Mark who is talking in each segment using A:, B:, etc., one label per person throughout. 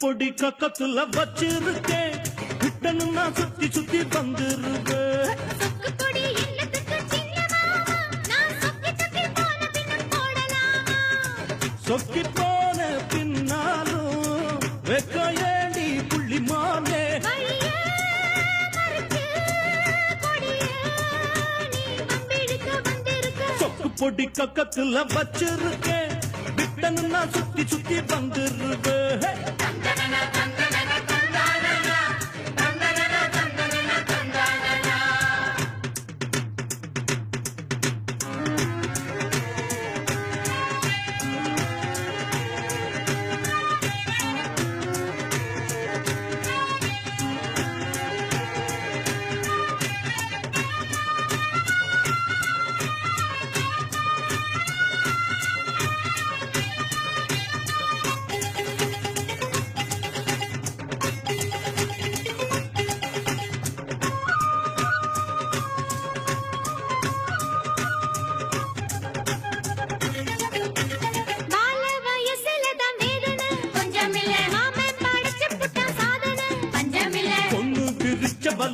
A: பொடி கக்கத்துல வச்சிருக்கேன். கிட்டன்னு நான் சுத்தி சுத்தி வந்துருவேன்.
B: சொக்கு போன
A: பின்னாலும் வெக்க ஏண்டி புள்ளிமானே
B: வழியே மறைச்சு கொடியே நீ வம்பிழுக்க வந்திருக்க.
A: சொக்கு பொடி கக்கத்துல வச்சிருக்கேன். கிட்டன்னு சுத்தி சுத்தி வந்துருவே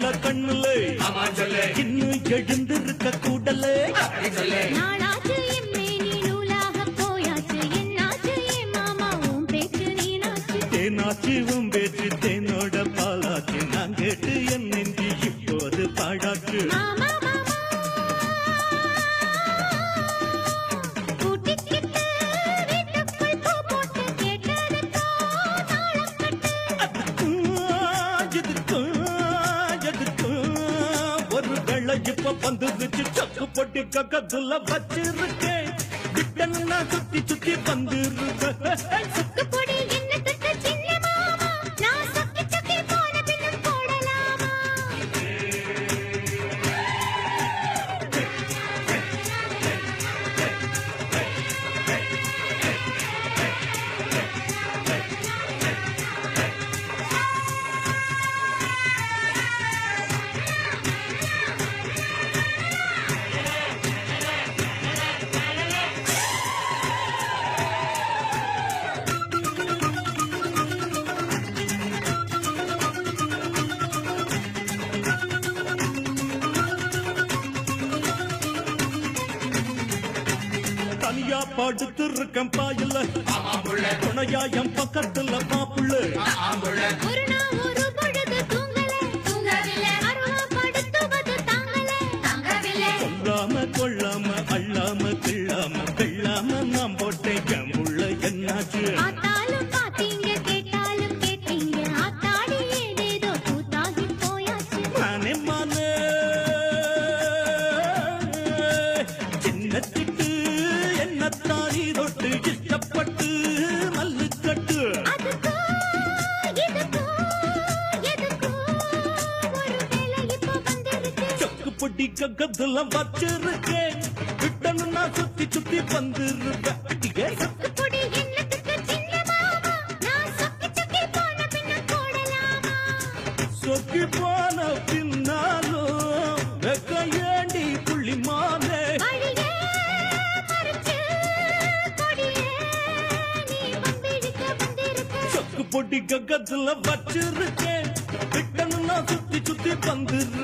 B: பல
A: கண்ணுல. இன்னும் எழுந்திருக்க கூடலே.
B: நாளாச்சு போயாச்சு. என்னாச்சு என் மாமா உன் பேச்சு நீனாச்சு.
A: இப்ப வந்துருச்சு. சக்கு பொட்டி கக்கத்துல வச்சிருக்கேன். சுத்தி சுத்தி
B: வந்துருக்க?
A: தனியா படுத்து இருக்கேன் பாயில துணையா என் பக்கத்துல மாப்புள்ள கொல்லாம கொள்ளாம அள்ளாம கிள்ளாம வெள்ளாம நான் போட்டேன். முள்ள என்னாச்சு? கக்கத்துல வச்சிருக்கேன். விட்டனு நான் சுத்தி சுத்தி
B: மாமா. நான் சொக்கி போன
A: பின்னாலும் வெக்க ஏண்டி
B: வம்பிழுக்க வந்திருக்க
A: சொக்கு பொட்டி கக்கத்துல வச்சிருக்கேன். விட்டனு நான் சுத்தி சுத்தி வந்துருவேன்